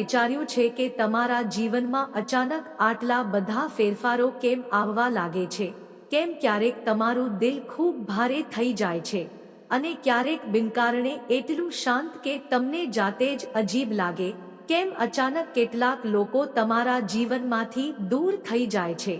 વિચાર્યું છે કે તમારા જીવનમાં અચાનક આટલા બધા ફેરફારો કેમ આવવા લાગે છે? કેમ ક્યારેક તમારું દિલ ખૂબ ભારે થઈ જાય છે? અને ક્યારેક બિનકારણે એટલું શાંત કે તમને જાતે જ અજીબ લાગે? કેમ અચાનક કેટલાક લોકો તમારા જીવનમાંથી દૂર થઈ જાય છે?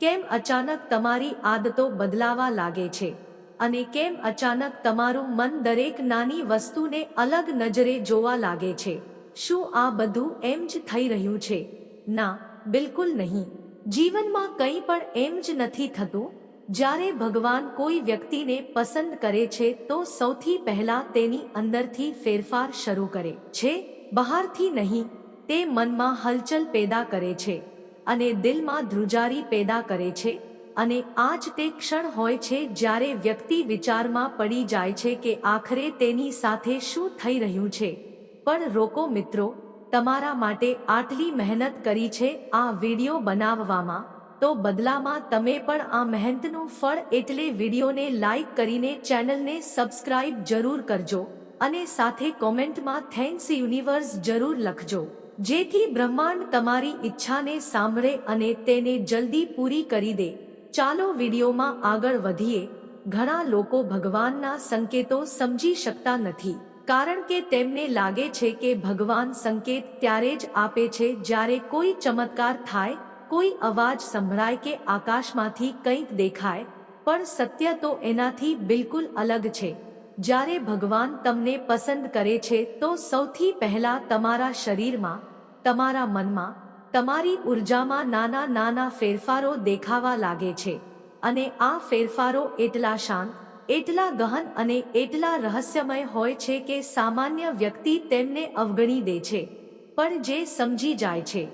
કેમ અચાનક તમારી આદતો બદલાવા લાગે છે? અને કેમ અચાનક તમારું મન દરેક નાની વસ્તુને અલગ નજરે જોવા લાગે છે? શું આ બધું એમ જ થઈ રહ્યું છે? ના, બિલકુલ નહીં. જીવનમાં કંઈ પણ એમ જ નથી થતું. જ્યારે ભગવાન કોઈ વ્યક્તિને પસંદ કરે છે, તો સૌથી પહેલા તેની અંદરથી ફેરફાર શરૂ કરે છે. બહારથી નહીં, તે મનમાં હલચલ પેદા કરે છે અને દિલમાં ધ્રુજારી પેદા કરે છે અને આ જ તે ક્ષણ હોય છે જ્યારે વ્યક્તિ વિચારમાં પડી જાય છે કે આખરે તેની સાથે શું થઈ રહ્યું છે. પણ રોકો મિત્રો, તમારા માટે આટલી મહેનત કરી છે આ વિડિયો બનાવવામાં, તો બદલામાં તમે પણ આ મહેનતનું ફળ એટલે વિડીયોને લાઈક કરીને ચેનલને સબસ્ક્રાઇબ જરૂર કરજો અને સાથે કોમેન્ટમાં થેન્ક્સ યુનિવર્સ જરૂર લખજો. જેથી બ્રહ્માંડ તમારી ઈચ્છાને સાંભળે અને તેને જલ્દી પૂરી કરી દે. ચાલો વિડીયોમાં આગળ વધીએ. ઘણા લોકો ભગવાનના સંકેતો સમજી શકતા નથી. કારણ કે તેમને લાગે છે કે ભગવાન સંકેત ત્યારે જ આપે છે જ્યારે કોઈ ચમત્કાર થાય, કોઈ અવાજ સંભળાય કે આકાશમાંથી કંઈક દેખાય, પણ સત્ય તો એનાથી બિલકુલ અલગ છે. જ્યારે ભગવાન તમને પસંદ કરે છે તો સૌથી પહેલા તમારા શરીરમાં, તમારા મનમાં, તમારી ઉર્જામાં નાના નાના ફેરફારો દેખાવા લાગે છે. અને આ ફેરફારો એટલા શાંત એટલા ગહન અને એટલા રહસ્યમય હોય છે કે સામાન્ય વ્યક્તિ તેમને અવગણી દે છે, પણ જે સમજી જાય છે.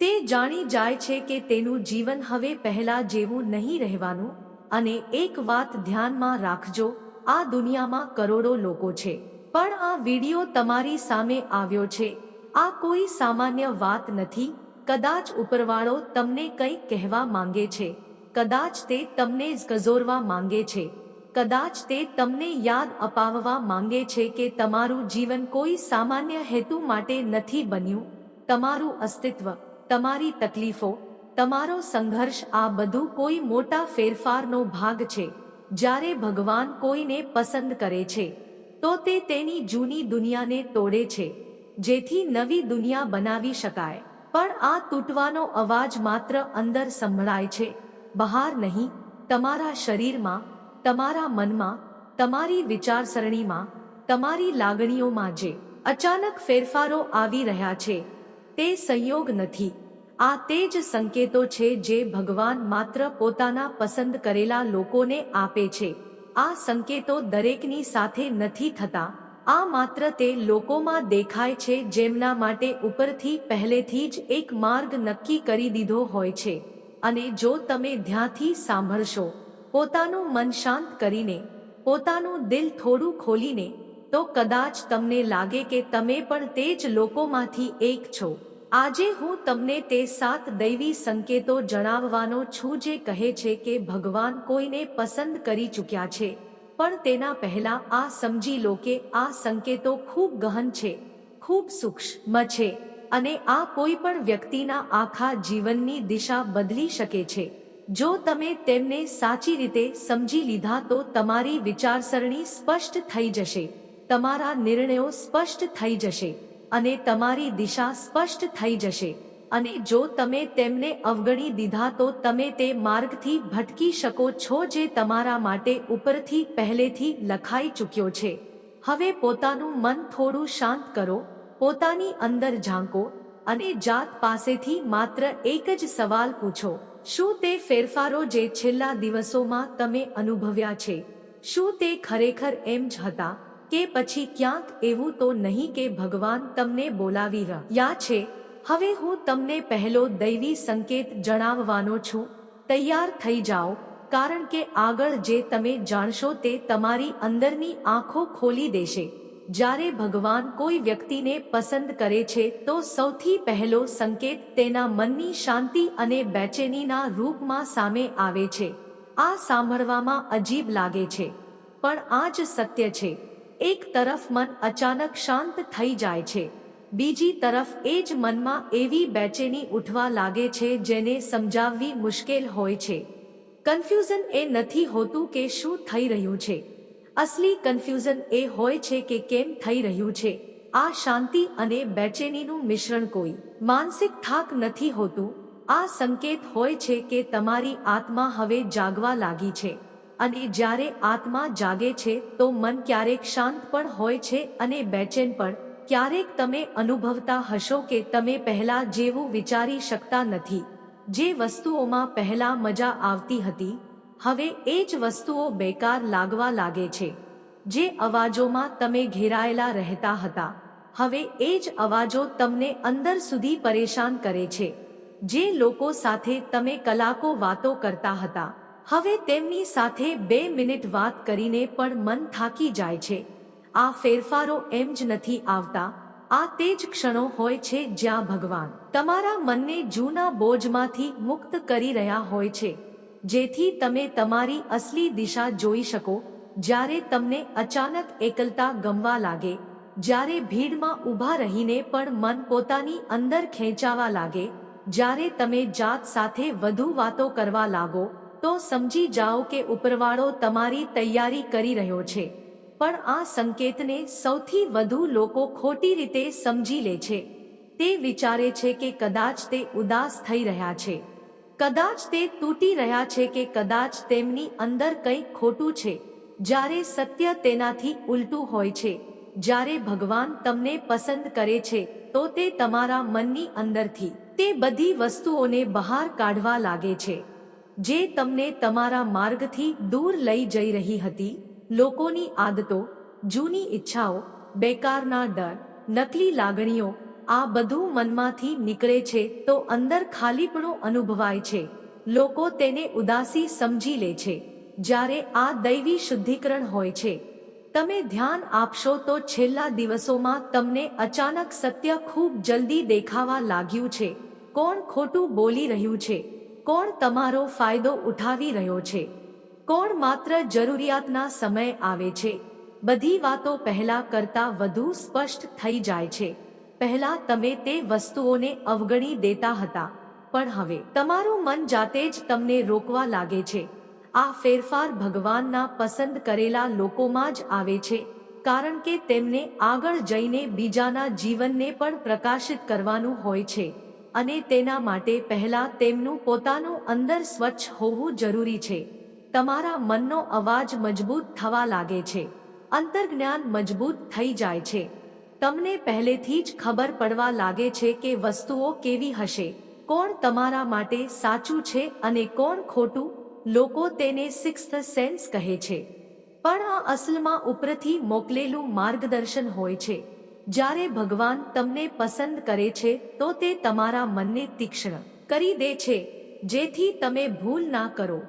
તે જાણી જાય છે કે તેનું જીવન હવે પહેલા જેવું નહીં રહેવાનું, અને એક વાત ધ્યાનમાં રાખજો, આ દુનિયામાં કરોડો લોકો છે. પણ આ વિડિયો તમારી સામે આવ્યો છે. આ કોઈ સામાન્ય વાત નથી. કદાચ ઉપરવાળો તમને કંઈક કહેવા માંગે છે. કદાચ તે તમને જ ગઝોરવા માંગે છે. કદાચ તે તમને યાદ અપાવવા માંગે છે કે તમારું જીવન કોઈ સામાન્ય હેતુ માટે નથી બન્યું. તમારું અસ્તિત્વ, તમારી તકલીફો, તમારો સંઘર્ષ, આ બધું કોઈ મોટા ફેરફારનો ભાગ છે. જ્યારે ભગવાન કોઈને પસંદ કરે છે, તો તે તેની જૂની દુનિયાને તોડે છે, જેથી નવી દુનિયા બનાવી શકાય. પણ આ તૂટવાનો અવાજ માત્ર અંદર સંભળાય છે. બહાર નહીં, તમારા શરીરમાં તમારા મનમાં, તમારી વિચારસરણીમાં, તમારી લાગણીઓમાં જે અચાનક ફેરફારો આવી રહ્યા છે, તે સંયોગ નથી. આ તે જ સંકેતો છે જે ભગવાન માત્ર પોતાના પસંદ કરેલા લોકોને આપે છે. આ સંકેતો દરેકની સાથે નથી થતા. આ માત્ર તે લોકોમાં દેખાય છે જેમના માટે ઉપરથી પહેલેથી જ એક માર્ગ નક્કી કરી દીધો હોય છે. અને જો તમે ધ્યાનથી સાંભળશો પોતાનું મન શાંત કરીને, પોતાનું દિલ થોડું ખોલીને, તો કદાચ તમને લાગે કે તમે પણ તે જ લોકોમાંથી એક છો. આજે હું તમને તે સાત દૈવી સંકેતો જણાવવાનો છું જે કહે છે કે ભગવાન કોઈને પસંદ કરી ચૂક્યા છે. પણ તેના પહેલા આ સમજી લો કે આ સંકેતો ખૂબ ગહન છે, ખૂબ સૂક્ષ્મ છે અને આ કોઈ પણ વ્યક્તિના આખા જીવનની દિશા બદલી શકે છે. જો તમે તેમને સાચી રીતે સમજી લીધા તો તમારી વિચારસરણી સ્પષ્ટ થઈ જશે, તમારા નિર્ણયો સ્પષ્ટ થઈ જશે અને તમારી દિશા સ્પષ્ટ થઈ જશે. અને જો તમે તેમને અવગણી દીધા તો તમે તે માર્ગથી ભટકી શકો છો જે તમારા માટે ઉપરથી પહેલેથી લખાઈ ચૂક્યો છે. હવે પોતાનું મન થોડું શાંત કરો, પોતાની અંદર ઝાંકો અને જાત પાસેથી માત્ર એક જ સવાલ પૂછો. શું તે ફેરફારો જે છેલ્લા દિવસોમાં તમે અનુભવ્યા છે? શું તે ખરેખર એમ જ હતા કે પછી ક્યાંક એવું તો નહીં કે ભગવાન તમને બોલાવી રહ્યા છે? હવે હું તમને પહેલો દૈવી સંકેત જણાવવાનો છું. તૈયાર થઈ જાઓ, કારણ કે આગળ જે તમે જાણશો તે તમારી અંદરની આંખો ખોલી દેશે. જ્યારે ભગવાન કોઈ વ્યક્તિને પસંદ કરે છે, તો સૌથી પહેલો સંકેત તેના મનની શાંતિ અને બેચેનીના રૂપમાં સામે આવે છે. આ સાંભળવામાં અજીબ લાગે છે. પણ આ જ સત્ય છે. એક તરફ મન અચાનક શાંત થઈ જાય છે. બીજી તરફ એ જ મનમાં એવી બેચેની ઉઠવા લાગે છે જેને સમજાવવી મુશ્કેલ હોય છે. કન્ફ્યુઝન એ નથી હોતું કે શું થઈ રહ્યું છે. અસલી કન્ફ્યુઝન એ હોય છે કે કેમ થઈ રહ્યું છે. આ શાંતિ અને બેચેનીનું મિશ્રણ કોઈ માનસિક થાક નથી હોતું. આ સંકેત હોય છે કે તમારી આત્મા હવે જાગવા લાગી છે. અને જ્યારે આત્મા જાગે છે તો મન ક્યારેક શાંત પણ હોય છે અને બેચેન પણ. ક્યારેક તમે અનુભવતા હશો કે તમે પહેલા જેવું વિચારી શકતા નથી. જે વસ્તુઓમાં પહેલા મજા આવતી હતી હવે એ જ વસ્તુઓ બેકાર લાગવા લાગે છે. જે અવાજોમાં તમે ઘેરાયેલા રહેતા હતા. હવે એ જ અવાજો તમને અંદર સુધી પરેશાન કરે છે. જે લોકો સાથે તમે કલાકો વાતો કરતા હતા. હવે તેમની સાથે બે મિનિટ વાત કરીને પણ મન થાકી જાય છે. આ ફેરફારો એમ જ નથી આવતા. આ તે જ ક્ષણો હોય છે જ્યાં ભગવાન તમારા મનને જૂના બોજમાંથી મુક્ત કરી રહ્યા હોય છે. જેથી તમે તમારી અસલી દિશા જોઈ શકો, જ્યારે તમને અચાનક એકલતા ગમવા લાગે, જ્યારે ભીડમાં ઊભા રહીને પણ મન પોતાની અંદર ખેંચાવા લાગે, જ્યારે તમે જાત સાથે વધુ વાતો કરવા લાગો, તો સમજી જાઓ કે ઉપરવાળો તમારી તૈયારી કરી રહ્યો છે. પણ આ સંકેતને સૌથી વધુ લોકો ખોટી રીતે સમજી લે છે. તે વિચારે છે કે કદાચ તે ઉદાસ થઈ રહ્યા છે. કદાચ તે તૂટી રહ્યા છે કે કદાચ તેમની અંદર કંઈક ખોટું છે, જ્યારે સત્ય તેનાથી ઉલટું હોય છે. જ્યારે ભગવાન તમને પસંદ કરે છે, તો તે તમારા મનની અંદરથી તે બધી વસ્તુઓને બહાર કાઢવા લાગે છે. જે તમને તમારા માર્ગથી દૂર લઈ જઈ રહી હતી, લોકોની આદતો, જૂની ઈચ્છાઓ, બેકારના ડર, નકલી લાગણીઓ આ બધું મનમાંથી નીકળે છે તો અંદર ખાલીપણું અનુભવાય છે. લોકો તેને ઉદાસી સમજી લે છે. જ્યારે આ દૈવી શુદ્ધિકરણ હોય છે. તમે ધ્યાન આપશો તો છેલ્લા દિવસોમાં તમને અચાનક સત્ય ખૂબ જલ્દી દેખાવા લાગ્યું છે. કોણ ખોટું બોલી રહ્યું છે? કોણ તમારો ફાયદો ઉઠાવી રહ્યો છે? કોણ માત્ર જરૂરિયાતના સમય આવે છે? બધી વાતો પહેલા કરતા વધુ સ્પષ્ટ થઈ જાય છે. પહેલા તમે તે વસ્તુઓને અવગણી દેતા હતા. પણ હવે તમારું મન જાતે જ તમને રોકવા લાગે છે. આ ફેરફાર ભગવાનના પસંદ કરેલા લોકોમાં જ આવે છે, કારણ કે તેમને આગળ જઈને બીજાના જીવનને પણ પ્રકાશિત કરવાનું હોય છે, અને તેના માટે પહેલા તેમનું પોતાનું અંદર સ્વચ્છ હોવું જરૂરી છે. તમારા મનનો અવાજ મજબૂત થવા લાગે છે. અંતર્જ્ઞાન મજબૂત થઈ જાય છે. તમને પહેલેથી જ ખબર પડવા લાગે છે કે વસ્તુઓ કેવી હશે, કોણ તમારા માટે સાચું છે અને કોણ ખોટું, લોકો તેને સિક્સ્થ સેન્સ કહે છે. પણ આ અસલમાં ઉપરથી મોકલેલું માર્ગદર્શન હોય છે. જ્યારે ભગવાન તમને પસંદ કરે છે, તો તે તમારા મનને તીક્ષ્ણ કરી દે છે, જેથી તમે ભૂલ ના કરો.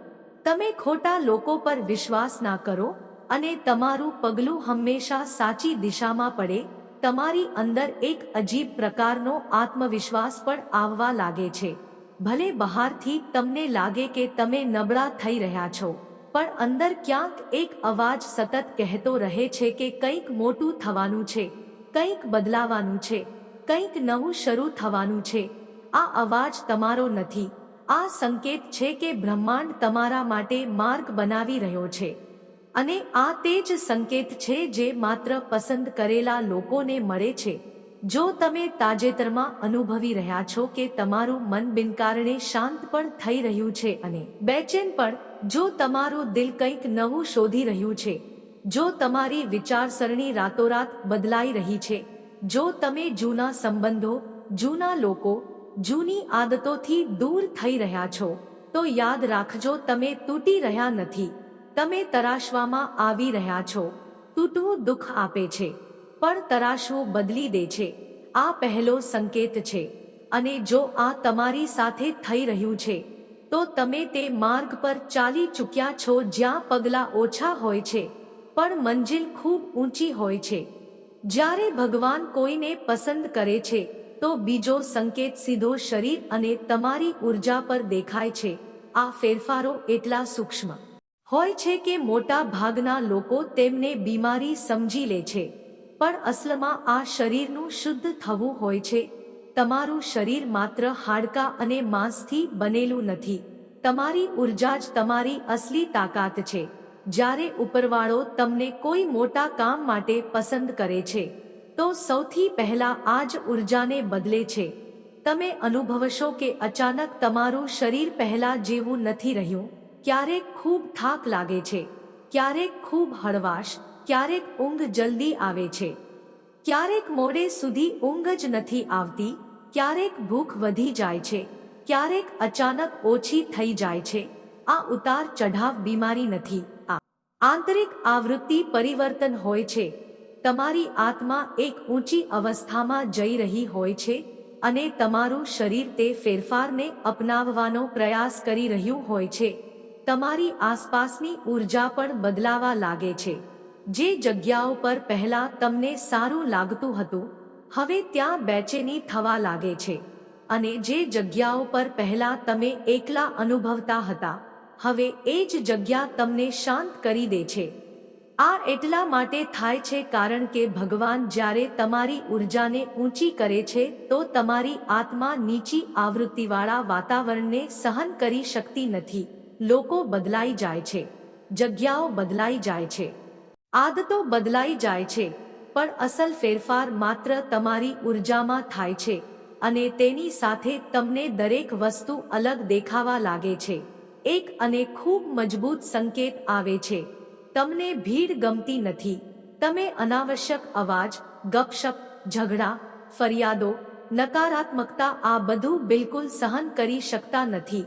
તમે ખોટા લોકો પર વિશ્વાસ ના કરો અને તમારું પગલું હંમેશા સાચી દિશામાં પડે તમારી અંદર એક અજીબ પ્રકારનો આત્મવિશ્વાસ પણ આવવા લાગે છે. ભલે બહારથી તમને લાગે કે તમે નબળા થઈ રહ્યા છો, પણ અંદર ક્યાંક એક અવાજ સતત કહેતો રહે છે કે કંઈક મોટું થવાનું છે, કંઈક બદલાવાનું છે, કંઈક નવું શરૂ થવાનું છે. આ અવાજ તમારો નથી. આ સંકેત છે કે બ્રહ્માંડ તમારા માટે માર્ગ બનાવી રહ્યો છે. અને આ તે જ સંકેત છે જે માત્ર પસંદ કરેલા લોકોને મળે છે. જો તમે તાજેતરમાં અનુભવી રહ્યા છો કે તમારું મન બિનકારણે શાંત પણ થઈ રહ્યું છે અને બેચેન પણ, જો તમારું દિલ કંઈક નવું શોધી રહ્યું છે, જો તમારી વિચારસરણી રાતોરાત બદલાઈ રહી છે, જો તમે જૂના સંબંધો, જૂના લોકો, જૂની આદતોથી દૂર થઈ રહ્યા છો, તો યાદ રાખજો તમે તૂટી રહ્યા નથી. તમે તરાશવામાં આવી રહ્યા છો. તૂટવું દુઃખ આપે છે. પણ તરાશવું બદલી દે છે. આ પહેલો સંકેત છે. અને જો આ તમારી સાથે થઈ રહ્યું છે, તો તમે તે માર્ગ પર ચાલી ચૂક્યા છો જ્યાં પગલાં ઓછા હોય છે, પણ મંજિલ ખૂબ ઊંચી હોય છે. જ્યારે ભગવાન કોઈને પસંદ કરે છે, તો બીજો સંકેત સીધો શરીર અને તમારી ઊર્જા પર દેખાય છે. આ ફેરફારો એટલા સૂક્ષ્મ. હોય છે કે મોટા ભાગના લોકો તેમને બીમારી સમજી લે છે, પણ અસલમાં આ શરીરનું શુદ્ધ થવું હોય છે. તમારું શરીર માત્ર હાડકાં અને માંસથી બનેલું નથી. તમારી ઊર્જા જ તમારી અસલી તાકાત છે. જ્યારે ઉપરવાળો તમને કોઈ મોટા કામ માટે પસંદ કરે છે, તો સૌથી પહેલા આ જ ઉર્જાને બદલે છે. તમે અનુભવશો કે અચાનક તમારું શરીર પહેલા જેવું નથી રહ્યું. ક્યારેક ખૂબ થાક લાગે છે, ક્યારેક ખૂબ હળવાશ, ક્યારેક ઊંઘ જલ્દી આવે છે. ક્યારેક મોડે સુધી ઊંઘ જ નથી આવતી, ક્યારેક ભૂખ વધી જાય છે, ક્યારેક અચાનક ઓછી થઈ જાય છે. આ ઉતાર ચઢાવ બીમારી નથી. આ આંતરિક આવૃત્તિ પરિવર્તન હોય છે. તમારી આત્મા એક ઊંચી અવસ્થામાં જઈ રહી હોય છે અને તમારું શરીર તે ફેરફારને અપનાવવાનો પ્રયાસ કરી રહ્યું હોય છે. તમારી આસપાસની ઊર્જા પણ બદલાવા લાગે છે. જે જગ્યાઓ પર પહેલા તમને સારું લાગતું હતું, હવે ત્યાં બેચેની થવા લાગે છે. અને જે જગ્યાઓ પર પહેલા તમે એકલા અનુભવતા હતા, હવે એ જ જગ્યા તમને શાંત કરી દે છે. આ એટલા માટે થાય છે કારણ કે ભગવાન જ્યારે તમારી ઉર્જાને ઊંચી કરે છે, તો તમારી આત્મા નીચી આવૃત્તિવાળા વાતાવરણને સહન કરી શકતી નથી. લોકો બદલાઈ જાય છે. જગ્યાઓ બદલાઈ જાય છે. આદતો બદલાઈ જાય છે. પણ અસલ ફેરફાર માત્ર તમારી ઉર્જામાં થાય છે અને તેની સાથે તમને દરેક વસ્તુ અલગ દેખાવા લાગે છે. એક અને ખૂબ મજબૂત સંકેત આવે છે. તમને ભીડ ગમતી નથી. તમે અનાવશ્યક અવાજ, ગપશપ, ઝઘડા, ફરિયાદો, નકારાત્મકતા આ બધું બિલકુલ સહન કરી શકતા નથી.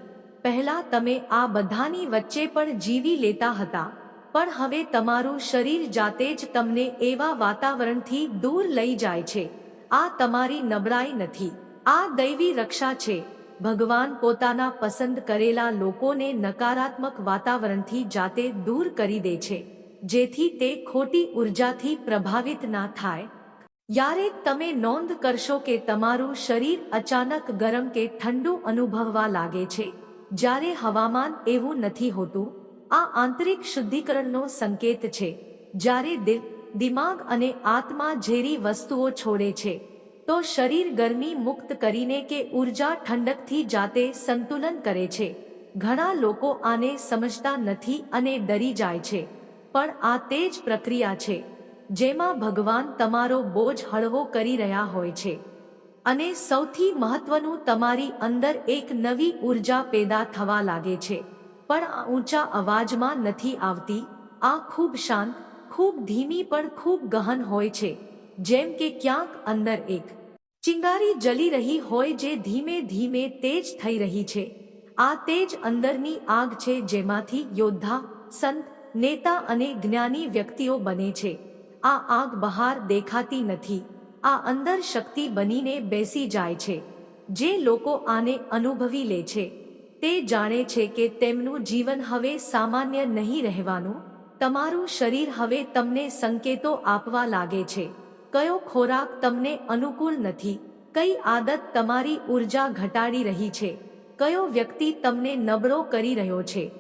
પહેલા તમે આ બધાની વચ્ચે પણ જીવી લેતા હતા, પણ હવે તમારું શરીર જાતે જ તમને એવા વાતાવરણથી દૂર લઈ જાય છે. આ તમારી નબળાઈ નથી. આ દૈવી રક્ષા છે. ભગવાન પોતાના પસંદ કરેલા લોકોને નકારાત્મક વાતાવરણથી જાતે દૂર કરી દે છે, જેથી તે ખોટી ઉર્જાથી પ્રભાવિત ના થાય. યારે તમે નોંધ કરશો કે તમારું શરીર અચાનક ગરમ કે ઠંડુ અનુભવવા લાગે છે. જ્યારે હવામાન એવું નથી હોતું, આ આંતરિક શુદ્ધિકરણનો સંકેત છે, જ્યારે દિલ દિમાગ અને આત્મા ઝેરી વસ્તુઓ છોડે છે, તો શરીર ગરમી મુક્ત કરીને કે ઊર્જા ઠંડકથી જાતે સંતુલન કરે છે. ઘણા લોકો આને સમજતા નથી અને ડરી જાય છે, પણ આ તે જ પ્રક્રિયા છે, જેમાં ભગવાન તમારો બોજ હળવો કરી રહ્યા હોય છે. અને સૌથી મહત્વનું, તમારી અંદર એક નવી ઊર્જા પેદા થવા લાગે છે. પણ આ ઊંચા અવાજમાં નથી આવતી. આ ખૂબ શાંત, ખૂબ ધીમી પણ ખૂબ ગહન હોય છે. જેમ કે ક્યાંક અંદર એક ચિંગારી જલી રહી હોય જે ધીમે ધીમે તેજ થઈ રહી છે. આ તેજ અંદરની આગ છે જેમાંથી યોદ્ધા, સંત, નેતા અને જ્ઞાની વ્યક્તિઓ બને છે. આ આગ બહાર દેખાતી નથી. આ અંદર શક્તિ બનીને બેસી જાય છે. જે લોકો આને અનુભવી લે છે, તે જાણે છે કે તેમનું જીવન હવે સામાન્ય નહીં રહેવાનું, તમારું શરીર હવે તમને સંકેતો આપવા લાગે છે. કયો ખોરાક તમને અનુકૂળ નથી, કઈ આદત તમારી ઊર્જા ઘટાડી રહી છે, કયો વ્યક્તિ તમને નબળો કરી રહ્યો છે.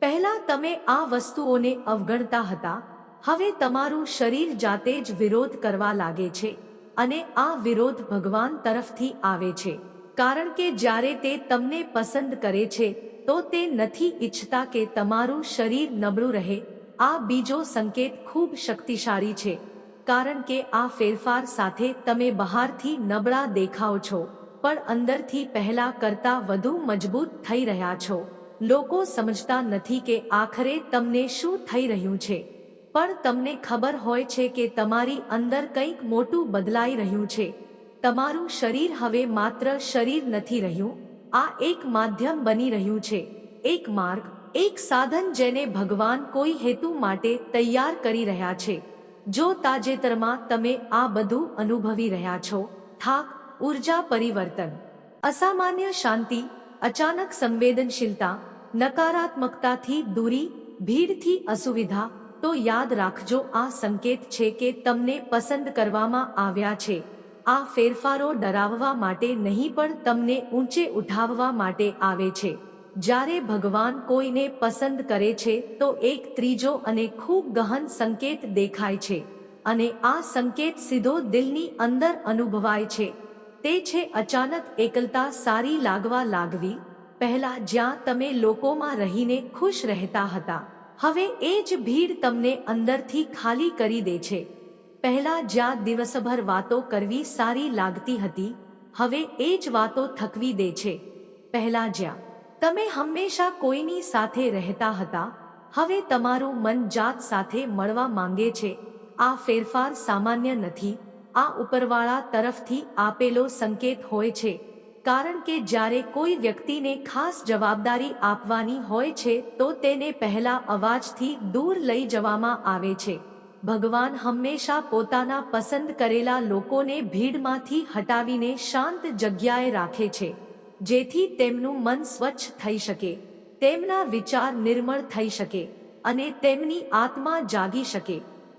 પહેલા તમે આ વસ્તુઓને અવગણતા હતા, હવે તમારું શરીર જાતે જ વિરોધ કરવા લાગે છે. અને આ વિરોધ ભગવાન તરફથી આવે છે. કારણ કે જ્યારે તે તમને પસંદ કરે છે, તો તે નથી ઈચ્છતા કે તમારું શરીર નબળું રહે. આ બીજો સંકેત ખૂબ શક્તિશાળી છે. કારણ કે આ ફેરફાર સાથે તમે બહારથી નબળા દેખાવ છો, પણ અંદરથી પહેલા કરતા વધુ મજબૂત થઈ રહ્યા છો. લોકો સમજતા નથી કે આખરે તમને શું થઈ રહ્યું છે. પણ તમને ખબર હોય છે કે તમારી અંદર કંઈક મોટું બદલાઈ રહ્યું છે. તમારું શરીર હવે માત્ર શરીર નથી રહ્યું. આ એક માધ્યમ બની રહ્યું છે. એક માર્ગ, એક સાધન જેને ભગવાન કોઈ હેતુ માટે તૈયાર કરી રહ્યા છે. જો તાજેતરમાં તમે આ બધું અનુભવી રહ્યા છો, થાક, ઊર્જા પરિવર્તન, અસામાન્ય શાંતિ, અચાનક સંવેદનશીલતા, નકારાત્મકતાથી દૂરી, ભીડથી અસુવિધા તો યાદ રાખજો, આ સંકેત છે કે તમને પસંદ કરવામાં આવ્યા છે. આ ફેરફારો ડરાવવા માટે નહીં, પણ તમને ઊંચે ઉઠાવવા માટે આવે છે. જ્યારે ભગવાન કોઈને પસંદ કરે છે, તો એક ત્રીજો અને ખૂબ ગહન સંકેત દેખાય છે. અને આ સંકેત સીધો દિલની અંદર અનુભવાય છે. તે છે અચાનક એકલતા સારી લાગવા લાગવી. પહેલા જ્યાં તમે લોકોમાં રહીને ખુશ રહેતા હતા હવે એ જ ભીડ તમને અંદરથી ખાલી કરી દે છે. પહેલા જ્યાં દિવસભર વાતો કરવી સારી લાગતી હતી, હવે એ જ વાતો થકવી દે છે. પહેલા જ્યાં તમે હંમેશા કોઈની સાથે રહેતા હતા, હવે તમારું મન જાત સાથે મળવા માંગે છે. આ ફેરફાર સામાન્ય નથી, આ ઉપરવાળા તરફથી આપેલો સંકેત હોય છે. કારણ કે જ્યારે કોઈ વ્યક્તિને ખાસ જવાબદારી આપવાની હોય છે, તો તેને પહેલા અવાજથી દૂર લઈ જવામાં આવે છે. ભગવાન હંમેશા પોતાના પસંદ કરેલા લોકોને ભીડમાંથી હટાવીને શાંત જગ્યાએ રાખે છે, જેથી તેમનું મન સ્વચ્છ થઈ શકે, તેમના વિચાર નિર્મળ થઈ શકે, અને તેમની આત્મા જાગી શકે.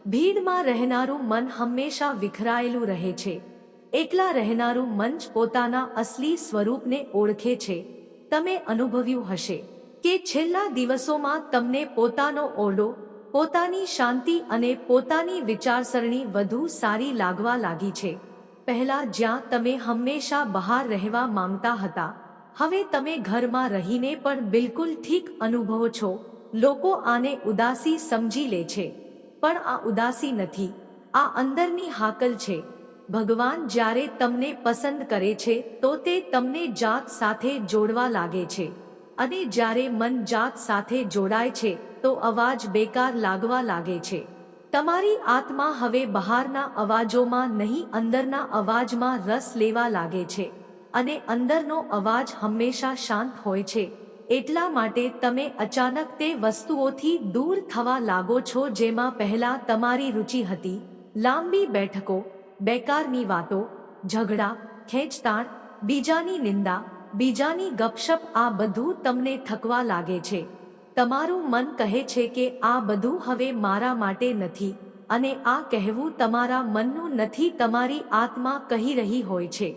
ભીડમાં રહેનારું મન હંમેશા વિખરાયેલું રહે છે. એકલા રહેનારું મંચ પોતાના અસલી સ્વરૂપને ઓળખે છે. તમે અનુભવ્યું હશે કે છેલ્લા દિવસોમાં તમને પોતાનો ઓરડો, પોતાની શાંતિ અને પોતાની વિચારસરણી વધુ સારી લાગવા લાગી છે. પહેલા જ્યાં તમે હંમેશા બહાર રહેવા માંગતા હતા, હવે તમે ઘરમાં રહીને પણ બિલકુલ ઠીક અનુભવો છો. લોકો આને ઉદાસી સમજી લે છે. પણ આ ઉદાસી નથી. આ અંદરની હાકલ છે. ભગવાન જ્યારે તમને પસંદ કરે છે, તો તે તમને જાત સાથે જોડવા લાગે છે. અને જ્યારે મન જાત સાથે જોડાય છે, તો અવાજ બેકાર લાગવા લાગે છે. તમારી આત્મા હવે બહારના અવાજોમાં નહીં, અંદરના અવાજમાં રસ લેવા લાગે છે. અને અંદરનો અવાજ હંમેશા શાંત હોય છે. એટલા માટે તમે અચાનક તે વસ્તુઓથી દૂર થવા લાગો છો, જેમાં પહેલા તમારી રુચિ હતી. લાંબી બેઠકો બેકારની વાતો, ઝઘડા, ખેંચતાણ, બીજાની નિંદા, બીજાની ગપશપ આ બધું તમને થકવા લાગે છે. તમારું મન કહે છે કે આ બધું હવે મારા માટે નથી અને આ કહેવું તમારા મનનું નથી તમારી આત્મા કહી રહી હોય છે.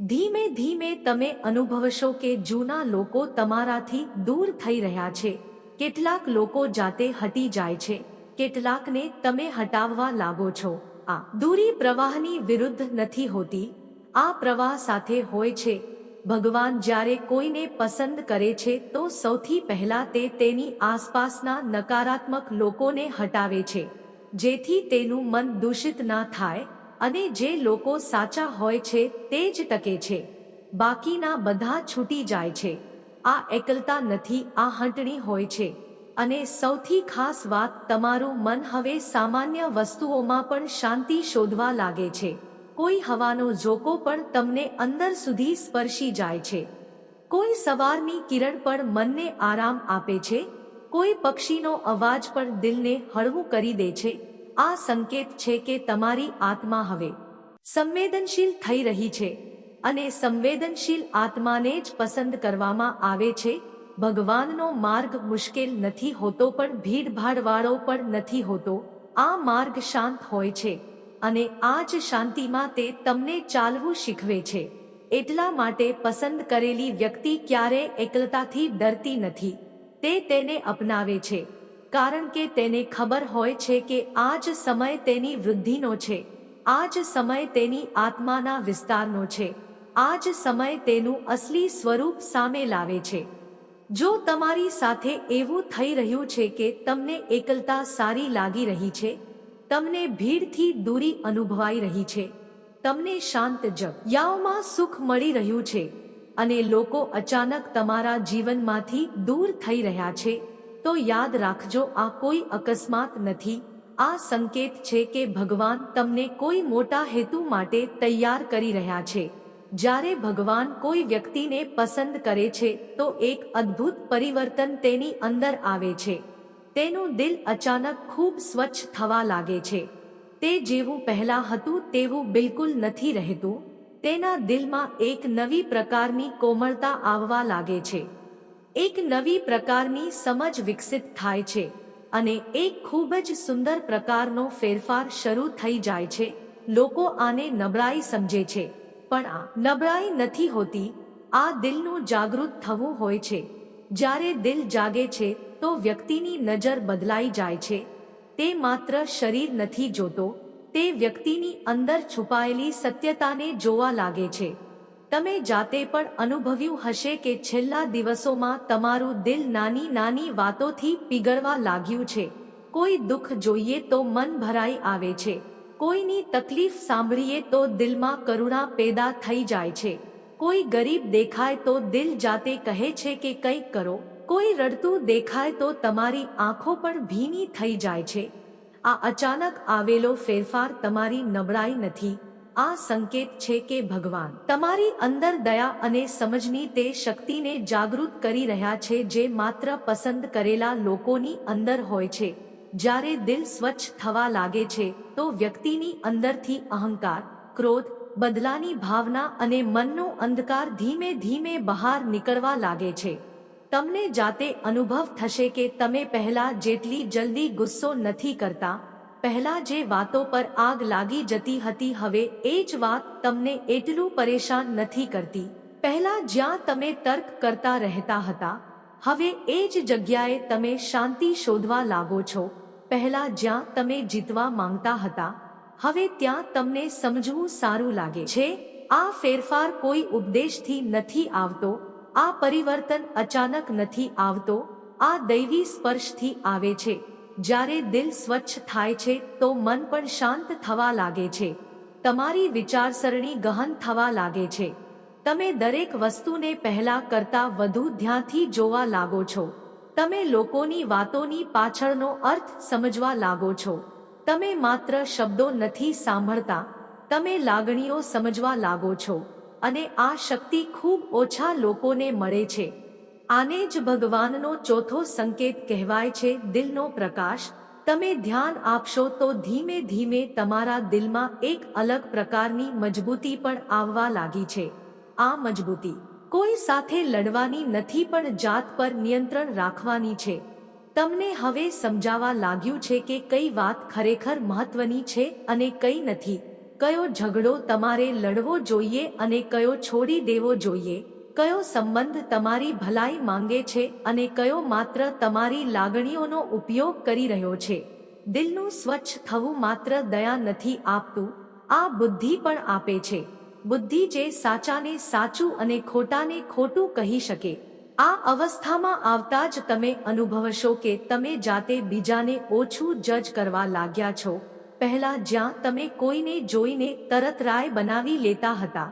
ધીમે ધીમે તમે અનુભવશો કે જૂના લોકો તમારાથી દૂર થઈ રહ્યા છે. કેટલાક લોકો જાતે હટી જાય છે. કેટલાકને તમે હટાવવા લાગો છો. આ દૂરી પ્રવાહની વિરુદ્ધ નથી હોતી. આ પ્રવાહ સાથે હોય છે. ભગવાન જ્યારે કોઈને પસંદ કરે છે, તો સૌથી પહેલા તે તેની આસપાસના નકારાત્મક લોકોને હટાવે છે. જેથી તેનું મન દૂષિત ના થાય અને જે લોકો સાચા હોય છે, તે જ ટકે છે. બાકીના બધા છૂટી જાય છે. આ એકલતા નથી, આ હંટણી હોય છે. અને સૌથી ખાસ વાત તમારું મન હવે સામાન્ય વસ્તુઓમાં પણ શાંતિ શોધવા લાગે છે. કોઈ હવાનો ઝોકો પણ તમને અંદર સુધી સ્પર્શી જાય છે. કોઈ સવારની કિરણ પણ મનને આરામ આપે છે. કોઈ પક્ષીનો અવાજ પણ દિલને હળવું કરી દે છે. આ સંકેત છે કે તમારી આત્મા હવે સંવેદનશીલ થઈ રહી છે અને સંવેદનશીલ આત્માને જ પસંદ કરવામાં આવે છે. ભગવાનનો માર્ગ મુશ્કેલ નથી હોતો પણ ભીડભાડવાળો પણ નથી હોતો. આ માર્ગ શાંત હોય છે અને આ જ શાંતિમાં તે તમને ચાલવું શીખવે છે. એટલા માટે પસંદ કરેલી વ્યક્તિ ક્યારે એકલતાથી ડરતી નથી. તે તેને અપનાવે છે. કારણ કે તેને ખબર હોય છે કે આ જ સમય તેની વૃદ્ધિનો છે. આ જ સમય તેની આત્માના વિસ્તારનો છે. આ જ સમય તેનું અસલી સ્વરૂપ સામે લાવે છે. જો તમારી સાથે એવું થઈ રહ્યું છે કે તમને એકલતા સારી લાગી રહી છે, તમને ભીડથી દૂરી અનુભવાઈ રહી છે, તમને શાંત જગ્યાઓમાં સુખ મળી રહ્યું છે અને લોકો અચાનક તમારા જીવનમાંથી દૂર થઈ રહ્યા છે, તો યાદ રાખજો આ કોઈ અકસ્માત નથી. આ સંકેત છે કે ભગવાન તમને કોઈ મોટા હેતુ માટે તૈયાર કરી રહ્યા છે. જ્યારે ભગવાન કોઈ વ્યક્તિને પસંદ કરે છે, તો એક અદ્ભુત પરિવર્તન તેની અંદર આવે છે. તેનું દિલ અચાનક ખૂબ સ્વચ્છ થવા લાગે છે. તે જેવું પહેલા હતું તેવું બિલકુલ નથી રહેતું. તેના દિલમાં એક નવી પ્રકારની કોમળતા આવવા લાગે છે. એક નવી પ્રકારની સમજ વિકસિત થાય છે અને એક ખૂબ જ સુંદર પ્રકારનો ફેરફાર શરૂ થઈ જાય છે. લોકો આને નબળાઈ સમજે છે. પણ આ નબળાઈ નથી હોતી. આ દિલનું જાગૃત થવું હોય છે. જ્યારે દિલ જાગે છે, તો વ્યક્તિની નજર બદલાઈ જાય છે. તે માત્ર શરીર નથી જોતો, તે વ્યક્તિની અંદર છુપાયેલી સત્યતાને જોવા લાગે છે. તમે જાતે પણ અનુભવ્યું હશે કે છેલ્લા દિવસોમાં તમારું દિલ નાની નાની વાતોથી પીગળવા લાગ્યું છે. કોઈ દુઃખ જોઈએ તો મન ભરાઈ આવે છે. કોઈની તકલીફ સાંભળીએ તો દિલમાં કરુણા પેદા થઈ જાય છે. કોઈ ગરીબ દેખાય તો દિલ જાતે કહે છે કે કંઈક કરો. કોઈ રડતું દેખાય તો તમારી આંખો પણ ભીની થઈ જાય છે. આ અચાનક આવેલો ફેરફાર તમારી નબળાઈ નથી. આ સંકેત છે કે ભગવાન તમારી અંદર દયા અને સમજની તે શક્તિને જાગૃત કરી રહ્યા છે જે માત્ર પસંદ કરેલા લોકોની અંદર હોય છે. જ્યારે દિલ સ્વચ્છ થવા લાગે છે, તો વ્યક્તિની અંદરથી અહંકાર, ક્રોધ, બદલાની ભાવના અને મનનો અંધકાર ધીમે ધીમે બહાર નીકળવા લાગે છે. તમને જાતે અનુભવ થશે કે તમે પહેલા જેટલી જલ્દી ગુસ્સો નથી કરતા, પહેલા જે વાતો પર આગ લાગી જતી હતી, હવે એ જ વાત તમને એટલું પરેશાન નથી કરતી. પહેલા જ્યાં તમે તર્ક કરતા રહેતા હતા, હવે એ જ જગ્યાએ તમે શાંતિ શોધવા લાગો છો. પહેલા જ્યાં તમે જીતવા માંગતા હતા, હવે ત્યાં તમને સમજવું સારું લાગે છે. આ ફેરફાર કોઈ ઉપદેશથી નથી આવતો, આ પરિવર્તન અચાનક નથી આવતો, આ દૈવી સ્પર્શથી આવે છે. જ્યારે દિલ સ્વચ્છ થાય છે, તો મન પણ શાંત થવા લાગે છે. તમારી વિચારસરણી ગહન થવા લાગે છે. તમે દરેક વસ્તુને પહેલા કરતા વધુ ધ્યાનથી જોવા લાગો છો. તમે લોકોની વાતોની પાછળનો અર્થ સમજવા લાગો છો. તમે માત્ર શબ્દો નથી સાંભળતા, તમે લાગણીઓ સમજવા લાગો છો અને આ શક્તિ ખૂબ ઓછા લોકોને મળે છે. આને જ ભગવાનનો ચોથો સંકેત કહેવાય છે દિલનો પ્રકાશ. તમે ધ્યાન આપશો તો ધીમે ધીમે તમારા દિલમાં એક અલગ પ્રકારની મજબૂતી પણ આવવા લાગી છે. આ મજબૂતી કોઈ સાથે લડવાની નથી પણ જાત પર નિયંત્રણ રાખવાની છે. તમને હવે સમજાવા લાગ્યું છે કે કઈ વાત ખરેખર મહત્વની છે અને કઈ નથી. કયો ઝઘડો તમારે લડવો જોઈએ અને કયો છોડી દેવો જોઈએ? કયો સંબંધ તમારી ભલાઈ માંગે છે અને કયો માત્ર તમારી લાગણીઓનો ઉપયોગ કરી રહ્યો છે? દિલનું સ્વચ્છ થવું માત્ર દયા નથી આપતું, આ બુદ્ધિ પણ આપે છે. બુદ્ધિ જે સાચાને સાચું અને ખોટાને ખોટું કહી શકે. આ અવસ્થામાં આવતા જ તમે અનુભવશો કે તમે જાતે બીજાને ઓછું જજ કરવા લાગ્યા છો. પહેલા જ્યાં તમે કોઈને જોઈને તરત રાય બનાવી લેતા હતા.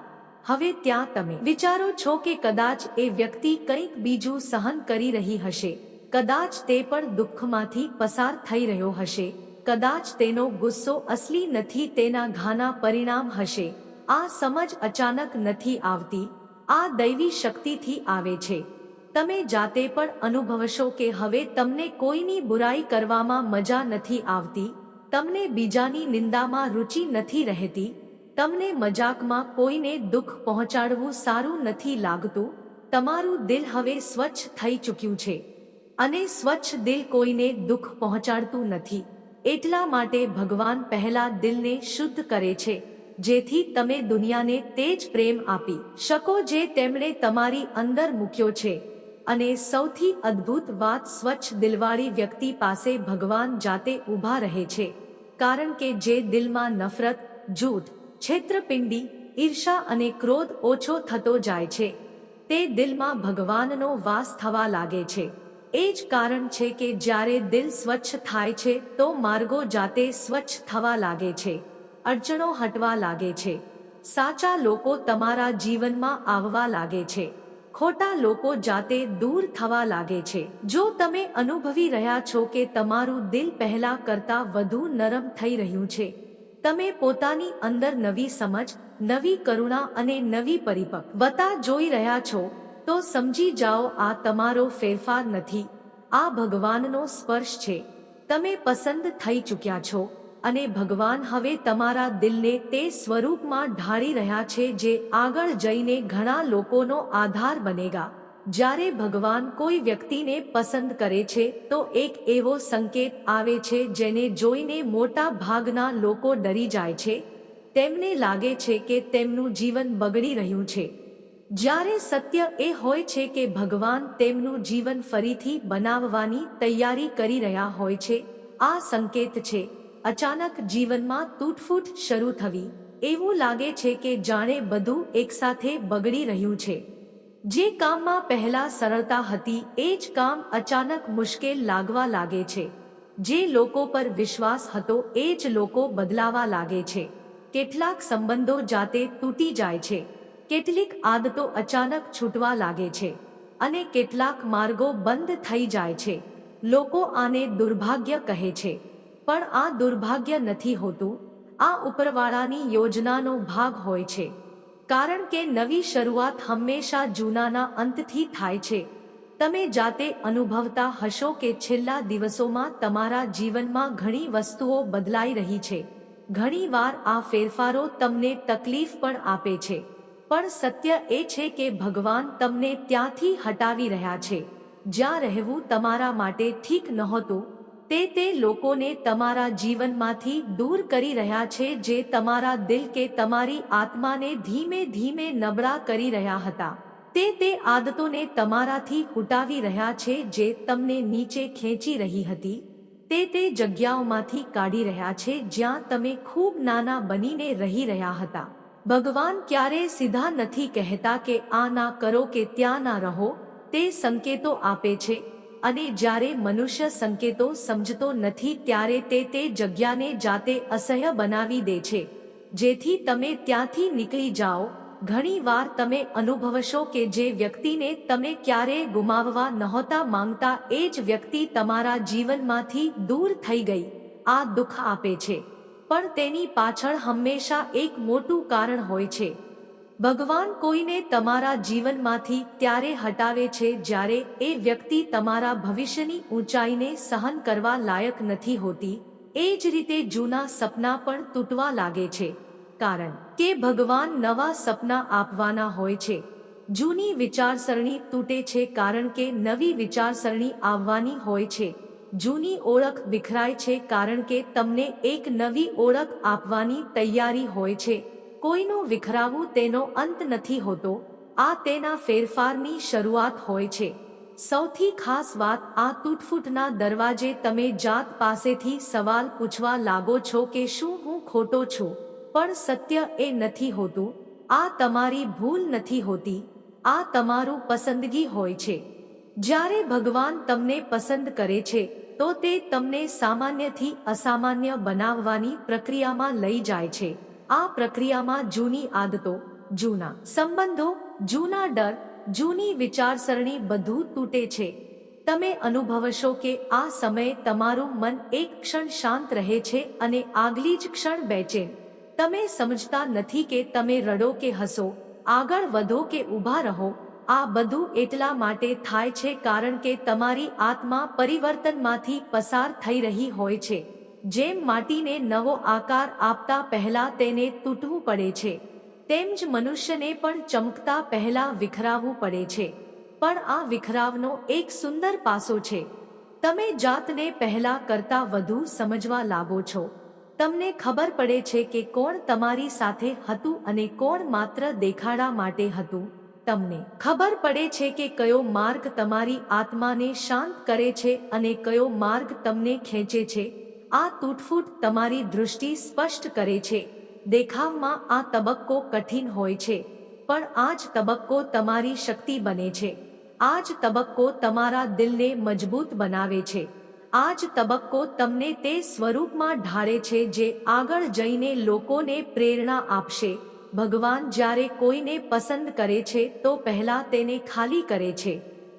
હવે ત્યાં તમે વિચારો છો કે કદાચ એ વ્યક્તિ કંઈક બીજું સહન કરી રહી હશે. કદાચ તે પણ દુઃખમાંથી પસાર થઈ રહ્યો હશે. કદાચ તેનો ગુસ્સો અસલી નથી તેના ઘાના પરિણામ હશે. આ સમજ અચાનક નથી આવતી, આ દૈવી શક્તિથી આવે છે. તમે જાતે પણ અનુભવશો કે હવે તમને કોઈની બુરાઈ કરવામાં મજા નથી આવતી, તમને બીજાની નિંદામાં રુચિ નથી રહેતી, તમને મજાકમાં કોઈને દુઃખ પહોંચાડવું સારું નથી લાગતું, તમારું દિલ હવે સ્વચ્છ થઈ ચૂક્યું છે. અને સ્વચ્છ દિલ કોઈને દુઃખ પહોંચાડતું નથી, એટલા માટે ભગવાન પહેલા દિલને શુદ્ધ કરે છે. જેથી તમે દુનિયાને તે જ પ્રેમ આપી શકો જે તેમણે તમારી અંદર મૂક્યો છે. અને સૌથી અદ્ભુત વાત સ્વચ્છ દિલવાળી વ્યક્તિ પાસે ભગવાન જાતે ઊભા રહે છે. કારણ કે જે દિલમાં નફરત, જૂઠ, છેત્રપિંડી, ઈર્ષા અને ક્રોધ ઓછો થતો જાય છે, તે દિલમાં ભગવાનનો વાસ થવા લાગે છે. એ જ કારણ છે કે જ્યારે દિલ સ્વચ્છ થાય છે, તો માર્ગો જાતે સ્વચ્છ થવા લાગે છે. અડચણો હટવા લાગે છે. સાચા લોકો તમારા જીવનમાં આવવા લાગે છે. ખોટા લોકો જાતે દૂર થવા લાગે છે. જો તમે અનુભવી રહ્યા છો કે તમારું દિલ પહેલા કરતા વધુ નરમ થઈ રહ્યું છે, તમે પોતાની અંદર નવી સમજ, નવી કરુણા અને નવી પરિપક્વતા જોઈ રહ્યા છો, તો સમજી જાઓ આ તમારો ફેરફાર નથી. આ ભગવાનનો સ્પર્શ છે. તમે પસંદ થઈ ચૂક્યા છો. અને ભગવાન હવે તમારા દિલને તે સ્વરૂપમાં ઢાળી રહ્યા છે જે આગળ જઈને ઘણા લોકોનો આધાર બનેગા. જ્યારે ભગવાન કોઈ વ્યક્તિને પસંદ કરે છે, તો એક એવો સંકેત આવે છે જેને જોઈને મોટા ભાગના લોકો ડરી જાય છે. તેમને લાગે છે કે તેમનું જીવન બગડી રહ્યું છે. જ્યારે સત્ય એ હોય છે કે ભગવાન તેમનું જીવન ફરીથી બનાવવાની તૈયારી કરી રહ્યા હોય છે, આ સંકેત છે. અચાનક જીવનમાં તૂટફૂટ શરૂ થવી. એવું લાગે છે કે જાણે બધું એકસાથે બગડી રહ્યું છે. જે કામમાં પહેલા સરળતા હતી, એ જ કામ અચાનક મુશ્કેલ લાગવા લાગે છે. જે લોકો પર વિશ્વાસ હતો, એ જ લોકો બદલાવા લાગે છે. કેટલાક સંબંધો જાતે તૂટી જાય છે. કેટલીક આદતો અચાનક છૂટવા લાગે છે. અને કેટલાક માર્ગો બંધ થઈ જાય છે. લોકો આને દુર્ભાગ્ય કહે છે. પણ આ દુર્ભાગ્ય નથી હોતું. આ ઉપરવાળાની યોજનાનો ભાગ હોય છે. કારણ કે નવી શરૂઆત હંમેશા જૂનાના અંતથી થાય છે. તમે જાતે અનુભવતા હશો કે છેલ્લા દિવસોમાં તમારા જીવનમાં ઘણી વસ્તુઓ બદલાઈ રહી છે. ઘણીવાર આ ફેરફારો તમને તકલીફ પણ આપે છે. પણ સત્ય એ છે કે ભગવાન તમને ત્યાંથી હટાવી રહ્યા છે. જ્યાં રહેવું તમારા માટે ઠીક નહોતું તે તે લોકોને તમારા જીવનમાંથી દૂર કરી રહ્યા છે જે તમારા દિલ કે તમારી આત્માને ધીમે ધીમે નબળા કરી રહ્યા હતા. તે તે આદતોને તમારાથી હટાવી રહ્યા છે જે તમને નીચે ખેંચી રહી હતી. તે તે જગ્યાઓમાંથી કાઢી રહ્યા છે જ્યાં તમે ખૂબ નાના બનીને રહી રહ્યા હતા. ભગવાન ક્યારે સીધા નથી કહેતા કે આ ના કરો કે ત્યાં ના રહો, તે સંકેતો આપે છે. અને જ્યારે મનુષ્ય સંકેતો સમજતો નથી ત્યારે તે તે જગ્યાને જાતે અસહ્ય બનાવી દે છે. જેથી તમે ત્યાંથી નીકળી જાઓ. ઘણીવાર તમે અનુભવશો કે જે વ્યક્તિને તમે ક્યારેય ગુમાવવા નહોતા માંગતા એ જ વ્યક્તિ તમારા જીવનમાંથી દૂર થઈ ગઈ. આ દુઃખ આપે છે. પણ તેની પાછળ હંમેશા એક મોટું કારણ હોય છે. ભગવાન કોઈને તમારા જીવનમાંથી ત્યારે હટાવે છે જ્યારે એ વ્યક્તિ તમારા ભવિષ્યની ઊંચાઈને સહન કરવા લાયક નથી હોતી, એ જ રીતે જૂના સપના પણ તૂટવા લાગે છે. કારણ કે ભગવાન નવા સપના આપવાના હોય છે. જૂની વિચારસરણી તૂટે છે કારણ કે નવી વિચારસરણી આવવાની હોય છે. જૂની ઓળખ વિખરાય છે કારણ કે તમને એક નવી ઓળખ આપવાની તૈયારી હોય છે. કોઈનું વિખરાવું તેનો અંત નથી હોતો, આ તેના ફેરફારની શરૂઆત હોય છે. સૌથી ખાસ વાત આ તૂટફૂટના દરવાજે તમે જાત પાસેથી સવાલ પૂછવા લાગો છો કે શું હું ખોટો છું, પણ સત્ય એ નથી હોતું, આ તમારી ભૂલ નથી હોતી, આ તમારું પસંદગી હોય છે. જ્યારે ભગવાન તમને પસંદ કરે છે, તો તે તમને સામાન્યથી અસામાન્ય બનાવવાની પ્રક્રિયામાં લઈ જાય છે. આ પ્રક્રિયામાં જૂની આદતો, જૂના સંબંધો, જૂના ડર, જૂની વિચારસરણી બધું તૂટે છે. તમે અનુભવશો કે આ સમયે તમારું મન એક ક્ષણ શાંત રહે છે અને આગલી જ ક્ષણ બેચેન તમે સમજતા નથી કે તમે રડો કે હસો, આગળ વધો કે ઊભા રહો. આ બધું એટલા માટે થાય છે કારણ કે તમારી આત્મા પરિવર્તનમાંથી પસાર થઈ રહી હોય છે. જેમ માટીને નવો આકાર આપતા પહેલા તેને તૂટવું પડે છે, તેમ જ મનુષ્યને પણ ચમકતા પહેલા વિખરાવવું પડે છે. પણ આ વિખરાવનો એક સુંદર પાસો છે. તમે જાતને પહેલા કરતા વધુ સમજવા લાગો છો. તમને ખબર પડે છે કે કોણ તમારી સાથે હતું અને કોણ માત્ર દેખાડા માટે હતું. તમને ખબર પડે છે કે કયો માર્ગ તમારી આત્માને શાંત કરે છે અને કયો માર્ગ તમને ખેંચે છે. આ તૂટફૂટ તમારી દૃષ્ટિ સ્પષ્ટ કરે છે. દેખાવમાં આ તબક્કો કઠિન હોય છે, પણ આ જ તબક્કો તમારી શક્તિ બને છે. આ જ તબક્કો તમારા દિલને મજબૂત બનાવે છે. આ જ તબક્કો તમને તે સ્વરૂપમાં ઢાળે છે જે આગળ જઈને લોકોને પ્રેરણા આપશે. ભગવાન જ્યારે કોઈને પસંદ કરે છે તો પહેલા તેને ખાલી કરે છે,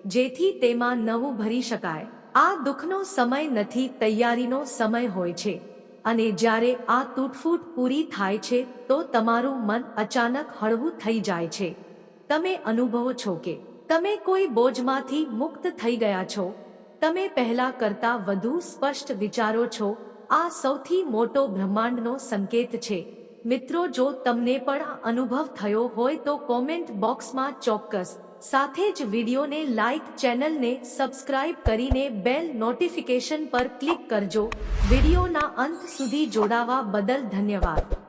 જેથી તેમાં નવું ભરી શકાય. આ દુઃખનો સમય નથી, તૈયારીનો સમય હોય છે. અને જ્યારે આ તૂટફૂટ પૂરી થાય છે, તો તમારું મન અચાનક હળવું થઈ જાય છે. તમે અનુભવો છો કે તમે કોઈ બોજમાંથી મુક્ત થઈ ગયા છો. તમે પહેલા કરતા વધુ સ્પષ્ટ વિચારો છો. આ સૌથી મોટો બ્રહ્માંડનો સંકેત છે. મિત્રો, જો તમને પણ અનુભવ થયો હોય તો કોમેન્ટ બોક્સમાં ચોક્કસ સાથે જ વિડીયોને લાઇક ચેનલને સબસ્ક્રાઇબ કરીને બેલ નોટિફિકેશન પર ક્લિક કરજો. વિડીયોના અંત સુધી જોડાવા બદલ ધન્યવાદ.